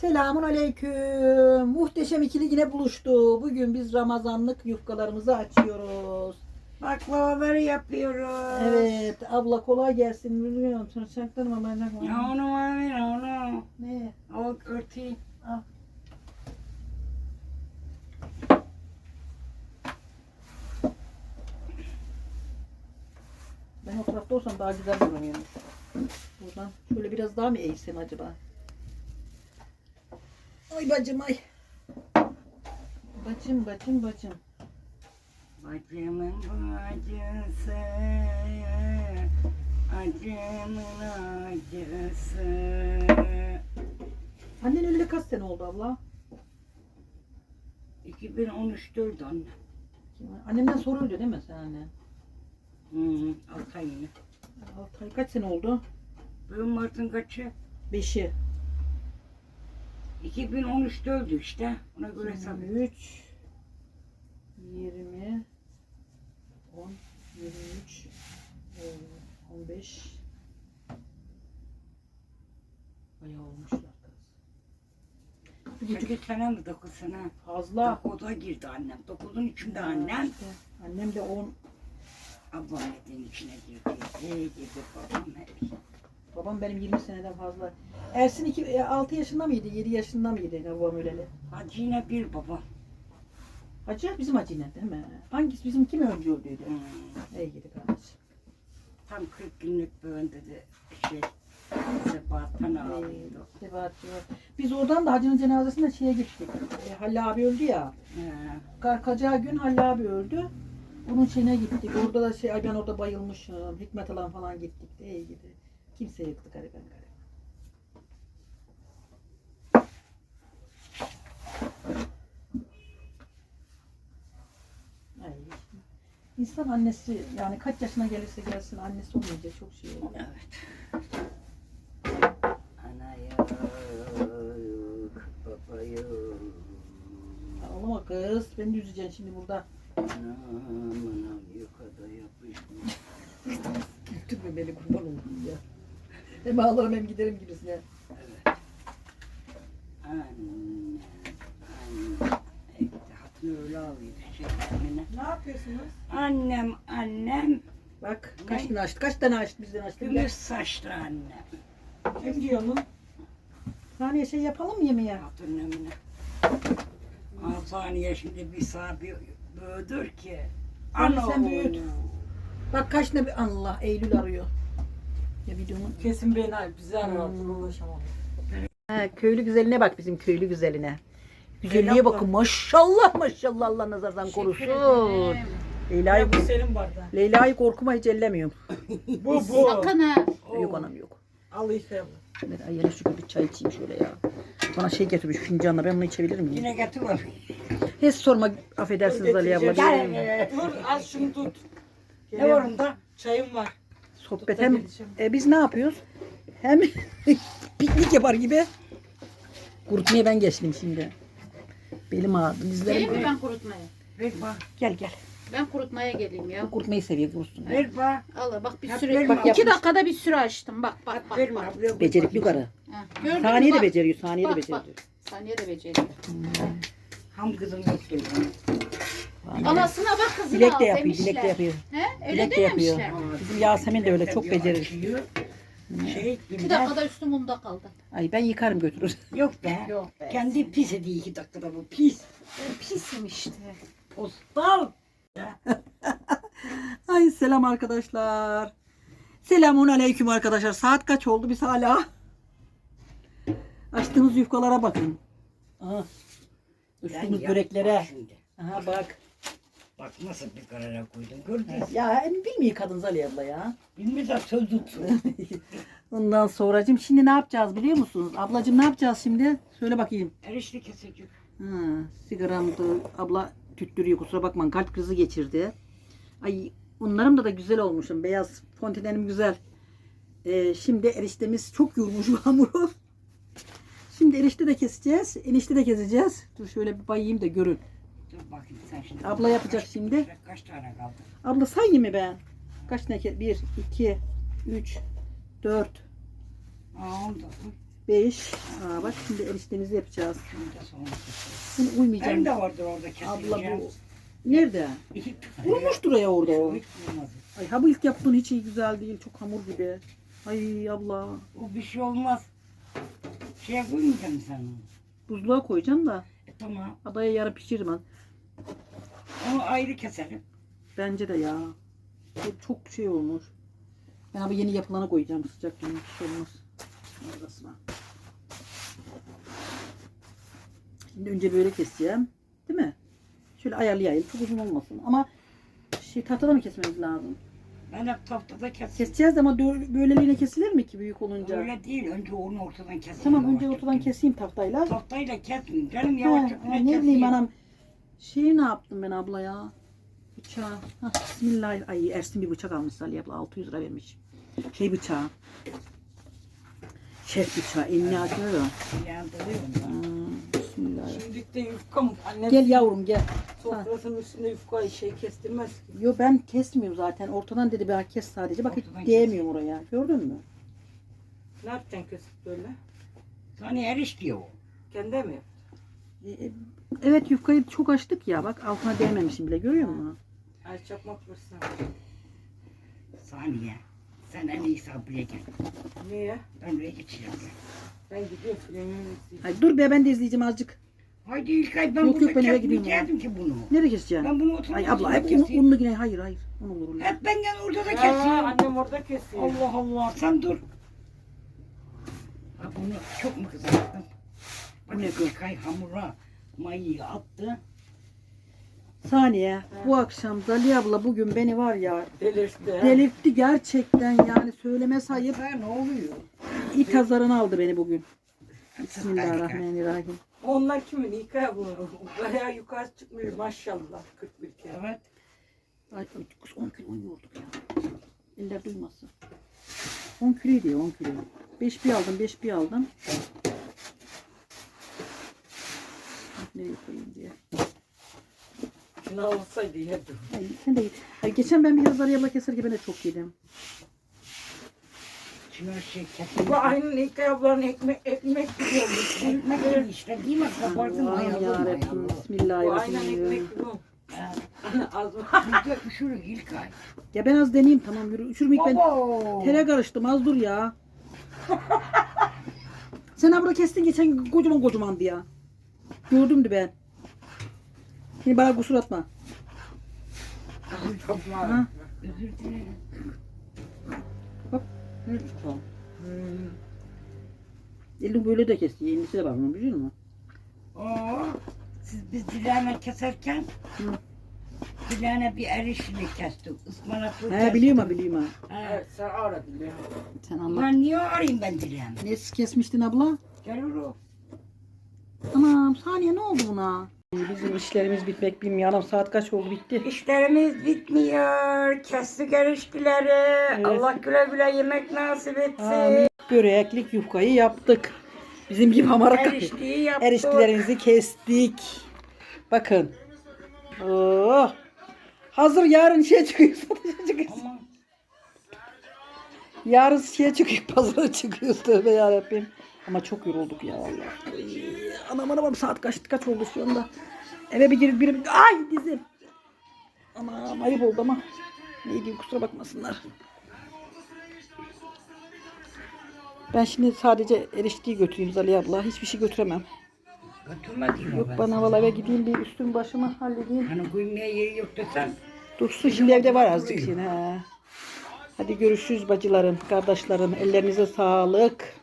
Selamun aleyküm. Muhteşem ikili yine buluştu. Bugün biz Ramazanlık yufkalarımızı açıyoruz. Baklavaları yapıyoruz. Evet, abla kolay gelsin. Biliyorum, sana çaktırma ben de. Ya onu var ya onu. Ne? O örtüyü. Al. Ben o tarafta olsam daha güzel görünüyormuş. Buradan şöyle biraz daha mı eğsem acaba? Ay bacım ay. Bacım bacım bacım. Bacımın bacısı. Acımın acısı. Annen öleli kaç sene oldu abla? 2013'te öldü anne. Annemden sonra öldü değil mi sen anne? Hı, altı ay yine. Altı ay kaç sene oldu? Bugün Mart'ın kaçı? Beşi. 2013'te öldü işte. Ona göre hesap et. 23 20 10 23 e, 15 Bayağı olmuşlar kız. Sekiz sene mi dokuz sene? Fazla. Dokuza girdi annem. Dokuzun içinde annem. İşte, annem de 10 Ablam evin içine girdi. İyi girdi babam hep. babam benim 20 seneden fazla. Ersin 2 6 yaşında mıydı? 7 yaşında mıydı babam öleli? Hacı yine bir baba. Hacı bizim Hacı yine değil mi? Hangisi bizim kim önce öldüydü? Hmm. İyi gidi kardeş. Tam 40 günlük böyle dedi şey Sebahat'tan ağlıyordu. Sebahat. Biz oradan da hacının cenazesinde şeye gittik. E, Halil abi öldü ya. He. Kalkacağı gün Halil abi öldü. Onun şeyine gittik. Orada da şey ay ben orada bayılmışım. Hikmet alan falan gittik. İyi gidi. Kimse yıktı gariban gariban. Ay. İnsan annesi yani kaç yaşına gelirse gelsin annesi olmayınca çok şey oluyor. Evet. Ana yok, baba yok. Ağlama kız. Beni üzeceksin şimdi burada. Anam anam yukada yapışmış. Güldürme beni kurban olayım ya. Hem ağlarım hem giderim gibisine. Anne, anne. Evet, hatunu öyle alıyordu annene. Ne yapıyorsunuz? Annem, annem, Bak kaç tane açtı? Kaç tane açtı bizden açtı? gümüş saçlı annem. Kim diyor onu? Saniye şey yapalım mı yemeğe? Hatun emine. Saniye şimdi bir sahibi büyüdür ki. Hadi Ana sen büyüt. Bak kaç ne bir Allah Eylül arıyor. Ya videonun. Kesin beni aradı Hmm. ulaşamam. He, köylü güzeline bak bizim köylü güzeline. Güzelliğe Leyla bakın maşallah maşallah Allah nazardan korusun. Leyla'yı, Ya bu senin bardağın. Leyla'yı korkuma hiç ellemiyorum. Bu bu. Sakın ha. Yok anam yok. Al işte. Ben ay yine şu bir çay içeyim şöyle ya. Bana şey getirmiş fincanla ben bunu içebilir miyim? Yine getir var. Hiç sorma affedersiniz Ali abla. Gel. Dur az şunu tut. Ne var onda? Çayım var. Sohbet hem e, biz ne yapıyoruz? Hem piknik yapar gibi. Kurutmaya ben geçtim şimdi. Belim ağrıdı. Dizlerim. mi ben kurutmaya? Ver bak. Gel gel. Ben kurutmaya geleyim ya. Bu kurutmayı seviyor kurutsun. Ver bak. Allah bak bir Ya süre. verme Bak iki dakikada bir süre açtım. Bak bak bak. Ver bak. bak. Buraya koy Becerikli bakayım. karı. Ha, gördün mü? Saniye de Bak. beceriyor. Saniye de Bak beceriyor. bak. Saniye de beceriyor. Ham kızım yoktur. Anasına bak kızına Bilek al de yapıyor. demişler. Bilek de yapıyor. He? Öyle Bilek de yapıyor. dememişler. Bizim Yasemin de öyle çok becerir. Şey, İki bilmem. dakikada üstüm unda kaldı. Ay ben yıkarım götürür. Yok be. Yok be. Kendi pis ediyor iki dakikada bu pis. Ben pisim işte. Postal. Ay selam arkadaşlar. Selamun aleyküm arkadaşlar. Saat kaç oldu biz hala? Açtığımız yufkalara bakın. Aha. Ben böreklere. Şimdi. Aha bak. Bak nasıl bir karara koydum gördün mü? Ya bilmiyor kadın Zali abla ya. De söz tutsun. Ondan sonracığım şimdi ne yapacağız biliyor musunuz? Ablacığım ne yapacağız şimdi? Söyle bakayım. Erişte kesecek. Ha, sigaramdı. Abla tüttürüyor kusura bakmayın kalp krizi geçirdi. Ay onlarım da da güzel olmuşum. Beyaz fontenenim güzel. Ee, şimdi eriştemiz çok yoğurmuş bu hamuru. Şimdi erişte de keseceğiz. Enişte de keseceğiz. Dur şöyle bir bayayım da görün. Dur bakayım sen şimdi. Abla yapacak Kaç- şimdi. Kaç tane kaldı? Abla sayayım mı ben? Kaç tane? 1, 2, 3, 4, Aa oldu. 5. Aa, bak şimdi eriştemizi yapacağız. Bunu uymayacağım. Benim de vardır orada kesileceğim. Abla bu. Nerede? Vurmuştur ya orada o. Hiç. Ay ha bu ilk yaptığın hiç iyi güzel değil. Çok hamur gibi. Ay abla. O bir şey olmaz. Şeye koymayacağım sen onu. Buzluğa koyacağım da. Tamam. Adaya yarı pişiririm ben. Onu ayrı keselim. Bence de ya. Çok, çok şey olmuş. Ben abi yeni yapılana koyacağım sıcak yemek bir şey olmaz. Arasına. Şimdi önce böyle keseceğim. Değil mi? Şöyle ayarlayayım. Çok uzun olmasın. Ama şey tahtada mı kesmemiz lazım? Ben hep tahtada kesin. Keseceğiz ama dö- böyleliğine kesilir mi ki büyük olunca? Öyle değil. Önce onu ortadan kesin. Tamam önce ortadan kes. keseyim tahtayla. Tahtayla kesmeyin. Canım Ha, yavaş yavaş ne bileyim anam. Şeyi ne yaptım ben abla ya? Bıçağı. Hah, bismillah. Ay Ersin bir bıçak almış Salih abla. 600 lira vermiş. Şey bıçağı. Şef bıçağı. Elini açıyor ya. Yandırıyorum. Hmm, bismillah. Şimdi de yufka mı? Annem Gel yavrum gel. sofrasının üstünde yufka şey kestirmez ki. Yo ben kesmiyorum zaten. Ortadan dedi ben kes sadece. Bak hiç Ortadan değmiyorum oraya. Gördün mü? Ne yapacaksın kesip böyle? Sana eriş diyor o. Kendi mi? yap? Ee, Evet yufkayı çok açtık ya. Bak altına değmemişim bile. Görüyor musun? Ay çakmak versin. Saniye. Sen en iyisi abiye gel. Niye? Ben buraya geçeceğim. Ben gidiyorum. Ay dur be ben de izleyeceğim azıcık. Haydi İlkay ben Yok, burada yok, ben eve gidiyorum kesmeyecektim ki bunu. Nereye keseceksin? Ben bunu oturmak Ay abla hep un, keseyim. unlu yine. Hayır hayır. Un olur. un. Hep ben gene orada da Aa, keseyim. annem orada kesiyor. Allah Allah sen dur. Ha bunu çok mu kızarttın? Bak Bu ne kız? İlkay hamura mayayı attı. Saniye. Bu akşam Zali abla bugün beni var ya Delirtti. delirtti gerçekten yani söyleme sayıp Ha ne oluyor? İt azarını aldı beni bugün. Bismillahirrahmanirrahim. Onlar kimin? İlkay bu. Bayağı yukarı çıkmış maşallah. 41 kere. Evet. Ay, kız 10 kilo un yoğurduk ya. Eller duymasın. 10 kilo diyor 10 kilo. 5 bir aldım 5 bir aldım. Nereye koyayım diye. Şunu alsaydı yedim. Ay, sen de Ay, geçen ben bir yazar abla keserken ben de çok yedim. Şey. Bu aynen İlkay ablanın ekmek, ekmek yiyormuş. Ekmek gibi işte değil mi? Kabardın Allah'ım mayalı yarabbim. Bu aynen Bismillahirrahmanirrahim. ekmek yiyor. Ha, Az mı? Bir de üşürük İlkay. Ya ben az deneyeyim tamam yürü. Üşürmeyik ben. Baba. Tere karıştım az dur ya. Sen abla kestin geçen gün kocaman kocamandı ya. Gördümdü ben. Şimdi bana kusur atma. Ha? Özür dilerim. Ne tutalım? Elim böyle de kesti. Elisi de var bunun biliyor musun? Oo, siz biz dileğine keserken Hı. dileğine bir erişini kestik. Ispanaklı He kestik. biliyorum ha biliyorum ha. Evet, sen aradın beni. Sen anlat. Ben niye arayayım ben dileğimi? Ne kesmiştin abla? Gelir o. Anam saniye ne oldu buna? Bizim işlerimiz bitmek bilmiyor. Anam saat kaç oldu bitti. İşlerimiz bitmiyor. Kestik erişkileri. Allah güle güle yemek nasip etsin. Amin. Böreklik yufkayı yaptık. Bizim gibi hamarak Erişkiyi yaptık. erişkilerimizi kestik. Bakın. Oh. Hazır yarın şey çıkıyor. satışa çıkıyor. Yarın şeye çıkıyor. Pazara çıkıyoruz tövbe yarabbim. Ama çok yorulduk ya vallahi. Anam anam saat kaç kaç oldu şu anda. Eve bir girip bir ay dizim. Anam ayıp oldu ama. Ne diyeyim kusura bakmasınlar. Ben şimdi sadece erişteyi götüreyim Zaliye abla. Hiçbir şey götüremem. Götürmedin Yok bana valla eve gideyim bir üstüm başımı halledeyim. Hani koymaya yeri yok desen. Dursun şimdi evde var azıcık yine. Hadi görüşürüz bacılarım, kardeşlerim. Ellerinize sağlık.